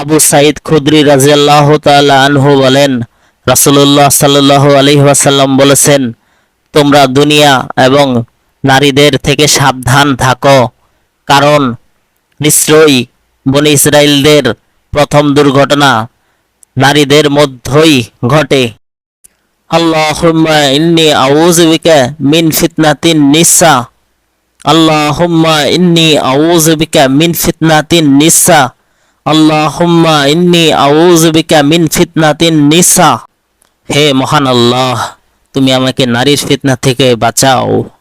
আবু সাইদ খুদ্রি রাজিয়াল্লাহ আনহু বলেন, রাসূলুল্লাহ সাল্লাল্লাহু আলাইহি ওয়াসাল্লাম বলেছেন, তোমরা দুনিয়া এবং নারীদের থেকে সাবধান থাকো, কারণ নিশ্চয়ই বনি ইসরায়েলদের প্রথম দুর্ঘটনা নারীদের মধ্যেই ঘটে। আল্লাহুম্মা ইন্নি আউযু বিকা মিন ফিতনাতিন নিসা। আল্লাহুম্মা ইন্নি আউযু বিকা মিন ফিতনাতিন নিসা। আল্লাহুম্মা ইন্নি আউজবিকা বিকা মিন ফিতনাতিন নিসা। হে মহান আল্লাহ, তুমি আমাকে নারীর ফিতনা থেকে বাঁচাও।